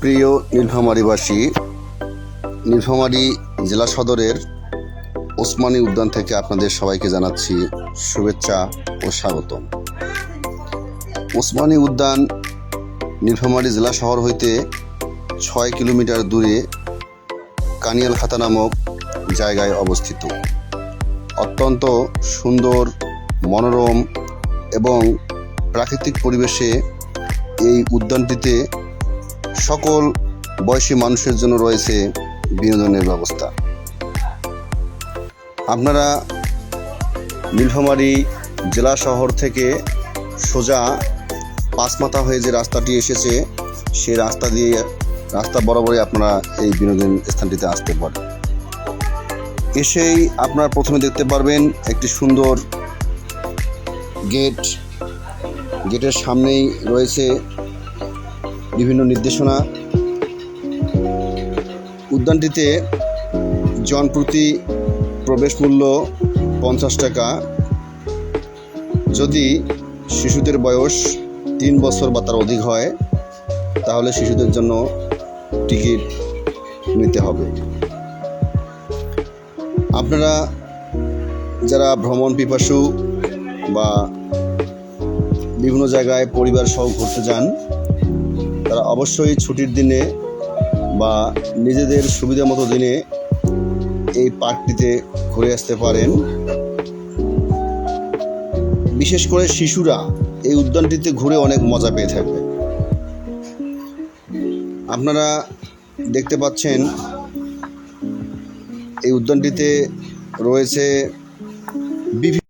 প্রিয় নীলফামারীবাসী, নীলফামারী জেলা সদরের ওসমানী উদ্যান থেকে আপনাদের সবাইকে জানাচ্ছি শুভেচ্ছা ও স্বাগতম। ওসমানী উদ্যান নীলফামারী জেলা শহর হইতে ছয় কিলোমিটার দূরে কানিয়াল খাতা নামক জায়গায় অবস্থিত। অত্যন্ত সুন্দর, মনোরম এবং প্রাকৃতিক পরিবেশে এই উদ্যানটিতে সকল বয়সী মানুষের জন্য রয়েছে বিনোদনের ব্যবস্থা। আপনারা নীলফামারী জেলা শহর থেকে সোজা পাঁচমাথা হয়ে যে রাস্তাটি এসেছে, সেই রাস্তা দিয়ে রাস্তা বরাবরই আপনারা এই বিনোদন স্থানটিতে আসতে পারেন। এসেই আপনারা প্রথমে দেখতে পারবেন একটি সুন্দর গেট। গেটের সামনেই রয়েছে বিভিন্ন নির্দেশনা উদ্যানটিতে জনপ্রতি প্রবেশ মূল্য পঞ্চাশ টাকা। যদি শিশুদের বয়স তিন বছর বা তার অধিক হয়, তাহলে শিশুদের জন্য টিকিট নিতে হবে। আপনারা যারা ভ্রমণ পিপাসু বা বিভিন্ন জায়গায় পরিবার সহ ঘুরতে যান তারা অবশ্যই ছুটির দিনে বা নিজেদের সুবিধা মতো দিনে এই পার্কটিতে ঘুরে আসতে পারেন। বিশেষ করে শিশুরা এই উদ্যানটিতে ঘুরে অনেক মজা পেয়ে থাকবে। আপনারা দেখতে পাচ্ছেন এই উদ্যানটিতে রয়েছে বিভিন্ন